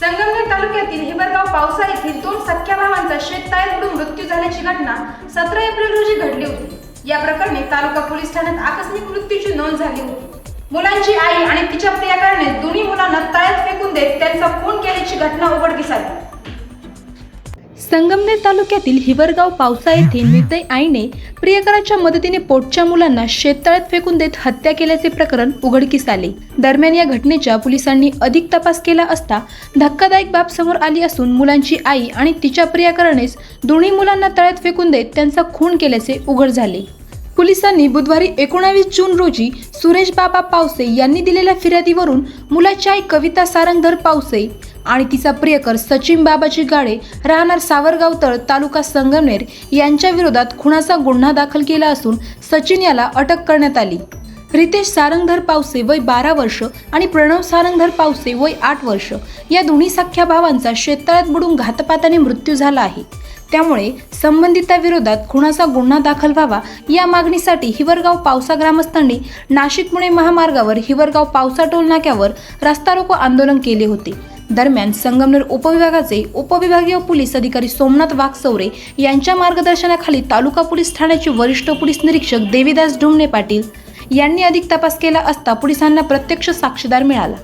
संगमनेर तालुक्यातील हिबरगाव पावसा येथील दोन सख्या भावांचा शेततळ्यात बुडून मृत्यू झाल्याची घटना सतरा एप्रिल रोजी घडली होती. या प्रकरणी तालुका पोलीस ठाण्यात आकस्मिक मृत्यूची नोंद झाली होती. मुलांची आई आणि तिच्या प्रियकराने दोन्ही मुलांना तळ्यात फेकून देत त्यांचा खून केल्याची घटना उघडकीस आली. संगमनेर तालुक्यातील हिवरगाव पावसा येथे निर्दय आईने प्रियकराच्या मदतीने पोटच्या मुलांना शेततळ्यात फेकून देत हत्या केल्याचे प्रकरण उघडकीस आले. दरम्यान या घटनेच्या पोलिसांनी अधिक तपास केला असता धक्कादायक बाब समोर आली असून मुलांची आई आणि तिच्या प्रियकरानेच दोन्ही मुलांना तळ्यात फेकून देत त्यांचा खून केल्याचे उघड झाले. पोलिसांनी बुधवारी एकोणावीस जून रोजी सुरेश बाबा पावसे यांनी दिलेल्या फिर्यादीवरून मुलाची आई कविता सारंगधर पावसे आणि तिचा प्रियकर सचिन बाबाजी गाडे राहणार सावरगाव तळ तालुका संगमनेर यांच्या विरोधात खुनाचा गुन्हा दाखल केला असून सचिन याला अटक करण्यात आली. रितेश सारंगधर पावसे वय बारा वर्ष आणि प्रणव सारंगधर पावसे वय आठ वर्ष या दोन्ही सख्या भावांचा शेततळ्यात बुडून घातपाताने मृत्यू झाला आहे. त्यामुळे संबंधिताविरोधात खुनाचा गुन्हा दाखल व्हावा या मागणीसाठी हिवरगाव पावसा ग्रामस्थांनी नाशिक पुणे महामार्गावर हिवरगाव पावसा टोल नाक्यावर रस्ता रोको आंदोलन केले होते. दरम्यान संगमनेर उपविभागाचे उपविभागीय पोलीस अधिकारी सोमनाथ वाघसौरे यांच्या मार्गदर्शनाखाली तालुका पोलीस ठाण्याचे वरिष्ठ पोलीस निरीक्षक देवीदास डुमणे पाटील यांनी अधिक तपास केला असता पोलिसांना प्रत्यक्ष साक्षीदार मिळाला.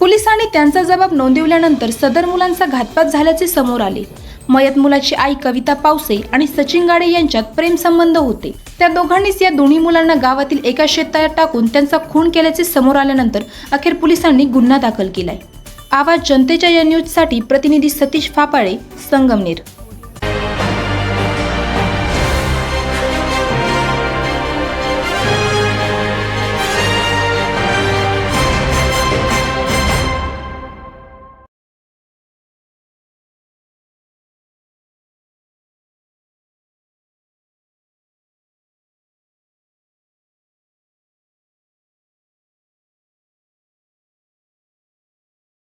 पोलिसांनी त्यांचा जबाब नोंदवल्यानंतर सदर मुलांचा घातपात झाल्याचे समोर आले. मयत मुलाची आई कविता पावसे आणि सचिन गाडे यांच्यात प्रेमसंबंध होते. त्या दोघांनीच या दोन्ही मुलांना गावातील एका शेतात टाकून त्यांचा खून केल्याचे समोर आल्यानंतर अखेर पोलिसांनी गुन्हा दाखल केलाय. आवाज जनतेच्या या न्यूजसाठी प्रतिनिधी सतीश फापाळे संगमनेर.